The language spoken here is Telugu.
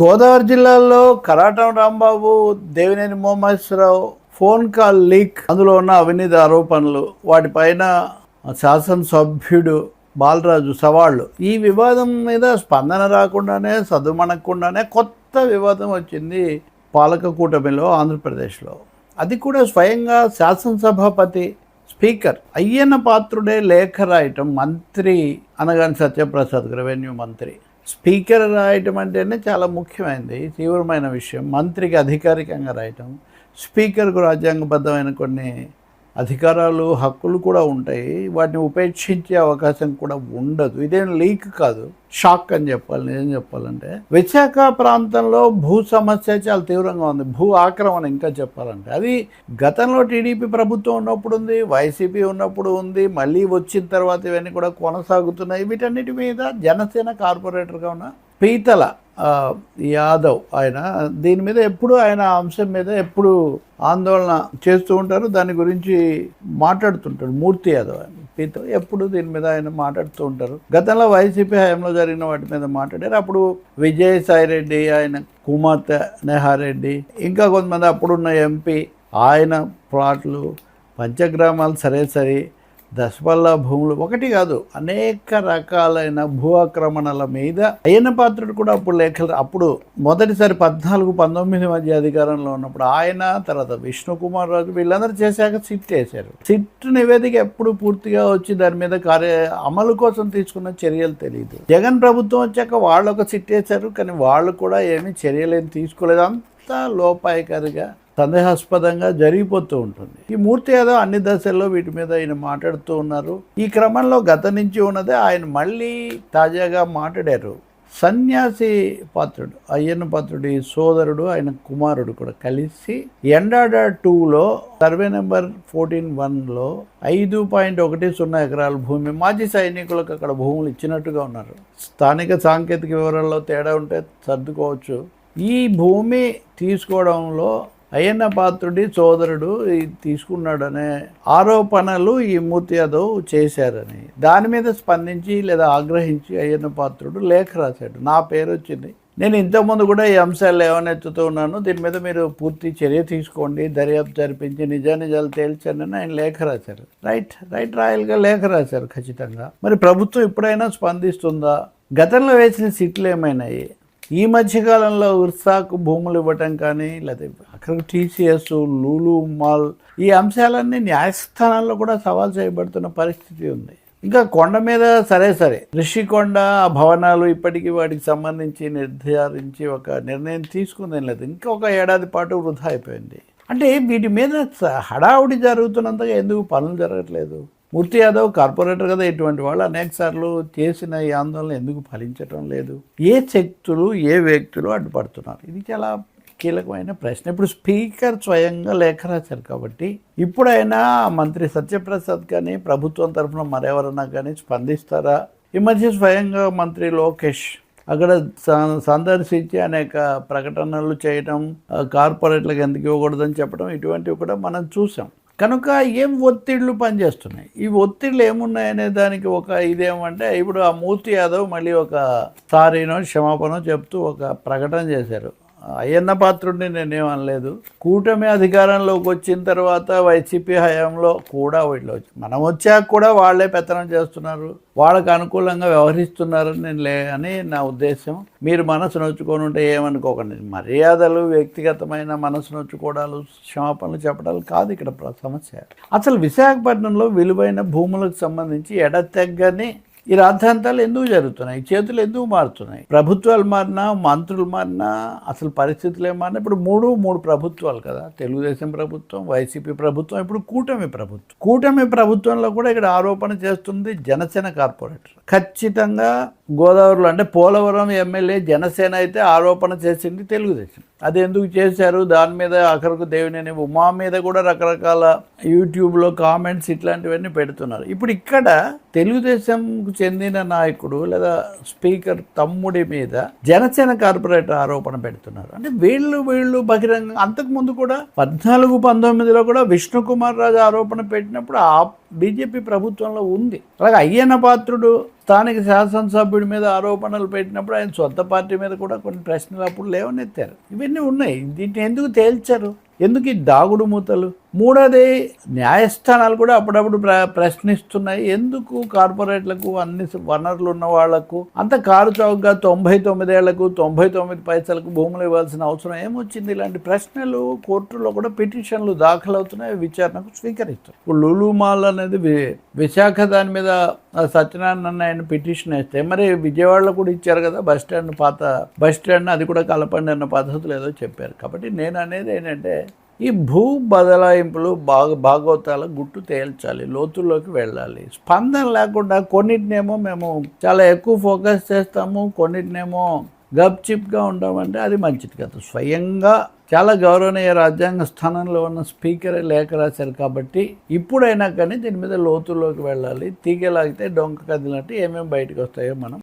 గోదావరి జిల్లాలో Karatam Rambabu Devineni Momeswararao phone call leak. అందులో ఉన్న అవినీతి ఆరోపణలు వాటిపైన శాసనసభ్యుడు బాలరాజు సవాళ్ళు ఈ వివాదం మీద స్పందన రాకుండానే సదుమణకుండానే కొత్త వివాదం వచ్చింది పాలక కూటమిలో ఆంధ్రప్రదేశ్లో. అది కూడా స్వయంగా శాసనసభాపతి స్పీకర్ అయ్యన్న పాత్రుడే లేఖ రాయటం మంత్రి అనగాని సత్యప్రసాద్ రెవెన్యూ మంత్రి. స్పీకర్ రాయటం అంటేనే చాలా ముఖ్యమైనది తీవ్రమైన విషయం. మంత్రికి అధికారికంగా రాయటం. స్పీకర్కు రాజ్యాంగబద్ధమైన కొన్ని అధికారాలు హక్కులు కూడా ఉంటాయి. వాటిని ఉపేక్షించే అవకాశం కూడా ఉండదు. ఇదేం లీక్ కాదు. షాక్ అని చెప్పాలి నిజం చెప్పాలంటే. విశాఖ ప్రాంతంలో భూ సమస్య చాలా తీవ్రంగా ఉంది. భూ ఆక్రమణ ఇంకా చెప్పాలంటే. అది గతంలో టీడీపీ ప్రభుత్వం ఉన్నప్పుడు ఉంది వైసీపీ ఉన్నప్పుడు ఉంది మళ్ళీ వచ్చిన తర్వాత ఇవన్నీ కూడా కొనసాగుతున్నాయి. వీటన్నిటి మీద జనసేన కార్పొరేటర్గా ఉన్న పీతల యాదవ్ ఆయన దీని మీద ఎప్పుడు ఆయన అంశం మీద ఎప్పుడు ఆందోళన చేస్తూ ఉంటారు దాని గురించి మాట్లాడుతుంటారు మూర్తి యాదవ్ ఆయన. పీతల ఎప్పుడు దీని మీద ఆయన మాట్లాడుతూ ఉంటారు. గతంలో వైసీపీ హయాంలో జరిగిన వాటి మీద మాట్లాడారు. అప్పుడు విజయసాయి రెడ్డి ఆయన కుమార్తె నెహారెడ్డి ఇంకా కొంతమంది అప్పుడున్న ఎంపీ ఆయన ప్లాట్లు పంచగ్రామాలు సరే సరే దశపల్ల భూములు ఒకటి కాదు అనేక రకాలైన భూ ఆక్రమణల మీద అయ్యన పాత్రుడు కూడా అప్పుడు లేఖలు అప్పుడు మొదటిసారి పద్నాలుగు పంతొమ్మిది మధ్య అధికారంలో ఉన్నప్పుడు ఆయన తర్వాత విష్ణు కుమార్ రాజు వీళ్ళందరూ చేశాక సిట్ వేశారు. సిట్ నివేదిక ఎప్పుడు పూర్తిగా వచ్చి దాని మీద కార్య అమలు కోసం తీసుకున్న చర్యలు తెలియదు జగన్ ప్రభుత్వం వచ్చాక వాళ్ళు ఒక సిట్ వేశారు కానీ వాళ్ళు కూడా ఏమీ చర్యలు ఏం తీసుకోలేదు. అంతా లోపాయకారిగా సందేహాస్పదంగా జరిగిపోతూ ఉంటుంది. ఈ మూర్తి యాదవ్ అన్ని దశల్లో వీటి మీద ఆయన మాట్లాడుతూ ఉన్నారు. ఈ క్రమంలో గత నుంచి ఉన్నదే ఆయన మళ్ళీ తాజాగా మాట్లాడారు. సన్యాసి పాత్రుడు అయ్యన్న పాత్రుడి సోదరుడు ఆయన కుమారుడు కూడా కలిసి ఎండాడ టూలో సర్వే నెంబర్ ఫోర్టీన్ వన్లో ఐదు పాయింట్ ఒకటి సున్నా ఎకరాల భూమి మాజీ సైనికులకు అక్కడ భూములు ఇచ్చినట్టుగా ఉన్నారు. స్థానిక సాంకేతిక వివరాల్లో తేడా ఉంటే సర్దుకోవచ్చు. ఈ భూమి తీసుకోవడంలో అయ్యన్న పాత్రుడి సోదరుడు తీసుకున్నాడనే ఆరోపణలు ఈ మూర్తి యాదవ్ చేశారని. దాని మీద స్పందించి లేదా ఆగ్రహించి అయ్యన్న పాత్రుడు లేఖ రాశాడు. నా పేరు వచ్చింది. నేను ఇంతకుముందు కూడా ఈ అంశాలు లేవనెత్తుతూ ఉన్నాను. దీని మీద మీరు పూర్తి చర్య తీసుకోండి. దర్యాప్తు జరిపించి నిజానిజాలు తేల్చండి అని ఆయన లేఖ రాశారు. రైట్ రైట్ రాయల్గా లేఖ రాశారు ఖచ్చితంగా. మరి ప్రభుత్వం ఎప్పుడైనా స్పందిస్తుందా? గతంలో వేసిన సీట్లు ఏమైనాయి? ఈ మధ్యకాలంలో ఉర్సాకు భూములు ఇవ్వటం కానీ లేదా అక్కడ టీసీఎస్ లూలు మాల్ ఈ అంశాలన్నీ న్యాయస్థానాల్లో కూడా సవాల్ చేయబడుతున్న పరిస్థితి ఉంది. ఇంకా కొండ మీద సరే సరే. రిషికొండ ఆ భవనాలు ఇప్పటికీ వాటికి సంబంధించి నిర్ధారించి ఒక నిర్ణయం తీసుకుందేం. లేదు ఇంకొక ఏడాది పాటు వృధా అయిపోయింది. అంటే వీటి మీద హడావుడి జరుగుతున్నంతగా ఎందుకు పనులు జరగట్లేదు? మూర్తి యాదవ్ కార్పొరేటర్ కదా ఇటువంటి వాళ్ళు. అనేక సార్లు చేసిన ఈ ఆందోళన ఎందుకు ఫలించటం లేదు? ఏ శక్తులు ఏ వ్యక్తులు అడ్డుపడుతున్నారు? ఇది చాలా కీలకమైన ప్రశ్న. ఇప్పుడు స్పీకర్ స్వయంగా లేఖ రాశారు కాబట్టి ఇప్పుడైనా మంత్రి సత్యప్రసాద్ కానీ ప్రభుత్వం తరఫున మరెవరన్నా కానీ స్పందిస్తారా? ఈ మధ్య స్వయంగా మంత్రి లోకేష్ అక్కడ స- సందర్శించి అనేక ప్రకటనలు చేయటం కార్పొరేట్లకు ఎందుకు ఇవ్వకూడదని చెప్పడం ఇటువంటివి కూడా మనం చూసాం. కనుక ఏం ఒత్తిళ్ళు పనిచేస్తున్నాయి? ఈ ఒత్తిళ్ళు ఏమున్నాయనే దానికి ఒక ఇదేమంటే ఇప్పుడు ఆ మూర్తి యాదవ్ మళ్ళీ ఒక సారీనో క్షమాపణో చెప్తూ ఒక ప్రకటన చేశారు. అయ్యన్న పాత్రుడిని నేనేమనలేదు కూటమి అధికారంలోకి వచ్చిన తర్వాత వైసీపీ హయాంలో కూడా వీళ్ళు వచ్చి మనం వచ్చాక కూడా వాళ్ళే పెత్తనం చేస్తున్నారు. వాళ్ళకు అనుకూలంగా వ్యవహరిస్తున్నారని నేను లే అని నా ఉద్దేశం. మీరు మనసు నొచ్చుకొని ఉంటే ఏమనుకోకండి. మర్యాదలు వ్యక్తిగతమైన మనసు నొచ్చుకోవడాలు క్షమాపణలు చెప్పడాలు కాదు ఇక్కడ ప్ర- సమస్య. అసలు విశాఖపట్నంలో విలువైన భూములకు సంబంధించి ఎడతెగ్గని ఈ రాద్ధాంతాలు ఎందుకు జరుగుతున్నాయి? చేతులు ఎందుకు మారుతున్నాయి? ప్రభుత్వాలు మారినా మంత్రులు మారినా అసలు పరిస్థితులు ఏం మారినా? ఇప్పుడు మూడు మూడు ప్రభుత్వాలు కదా. తెలుగుదేశం ప్రభుత్వం వైసీపీ ప్రభుత్వం ఇప్పుడు కూటమి ప్రభుత్వం. కూటమి ప్రభుత్వంలో కూడా ఇక్కడ ఆరోపణ చేస్తుంది జనసేన కార్పొరేటర్. ఖచ్చితంగా గోదావరిలో అంటే పోలవరం ఎమ్మెల్యే జనసేన అయితే ఆరోపణ చేసింది తెలుగుదేశం. అది ఎందుకు చేశారు? దాని మీద అక్కడికి దేవుని ఉమా మీద కూడా రకరకాల యూట్యూబ్లో కామెంట్స్ ఇట్లాంటివన్నీ పెడుతున్నారు. ఇప్పుడు ఇక్కడ తెలుగుదేశంకు చెందిన నాయకుడు లేదా స్పీకర్ తమ్ముడి మీద జనసేన కార్పొరేటర్ ఆరోపణ పెడుతున్నారు. అంటే వీళ్ళు వీళ్ళు బహిరంగ అంతకుముందు కూడా పద్నాలుగు పంతొమ్మిదిలో కూడా విష్ణుకుమార్ రాజు ఆరోపణ పెట్టినప్పుడు ఆ బీజేపీ ప్రభుత్వంలో ఉంది. అలాగే అయ్యన్న పాత్రుడు స్థానిక శాసనసభ్యుడి మీద ఆరోపణలు పెట్టినప్పుడు ఆయన సొంత పార్టీ మీద కూడా కొన్ని ప్రశ్నలు అప్పుడు లేవనెత్తారు. ఇవన్నీ ఉన్నాయి. దీంట్లో ఎందుకు తేల్చారు? ఎందుకు ఈ దాగుడు మూతలు? మూడోది న్యాయస్థానాలు కూడా అప్పుడప్పుడు ప్ర ప్రశ్నిస్తున్నాయి. ఎందుకు కార్పొరేట్లకు అన్ని వనరులు ఉన్న వాళ్ళకు అంత కారు చౌకగా తొంభై తొమ్మిదేళ్ళకు తొంభై తొమ్మిది పైసలకు భూములు ఇవ్వాల్సిన అవసరం ఏమొచ్చింది? ఇలాంటి ప్రశ్నలు కోర్టులో కూడా పిటిషన్లు దాఖలవుతున్నాయి విచారణకు స్వీకరిస్తారు ఇప్పుడు లులు మాల్ అనేది విశాఖ దాని మీద సత్యనారాయణ ఆయన పిటిషన్ వేస్తే మరి విజయవాడలో కూడా ఇచ్చారు కదా బస్ స్టాండ్ పాత బస్ స్టాండ్ అది కూడా కలపండి అన్న పద్ధతులు ఏదో చెప్పారు. కాబట్టి నేను అనేది ఏంటంటే ఈ భూ బదలాయింపులు బాగా భాగవతాల గుట్టు తేల్చాలి లోతుల్లోకి వెళ్ళాలి. స్పందన లేకుండా కొన్నిటినేమో మేము చాలా ఎక్కువ ఫోకస్ చేస్తాము కొన్నిటినేమో గప్ చిప్గా అది మంచిది కదా. స్వయంగా చాలా గౌరవనీయ రాజ్యాంగ స్థానంలో ఉన్న స్పీకరే లేఖ రాశారు కాబట్టి ఇప్పుడైనా కానీ దీని మీద లోతుల్లోకి వెళ్ళాలి. తీగలాగితే డొంక కదిలినట్టు ఏమేమి బయటకు వస్తాయో మనం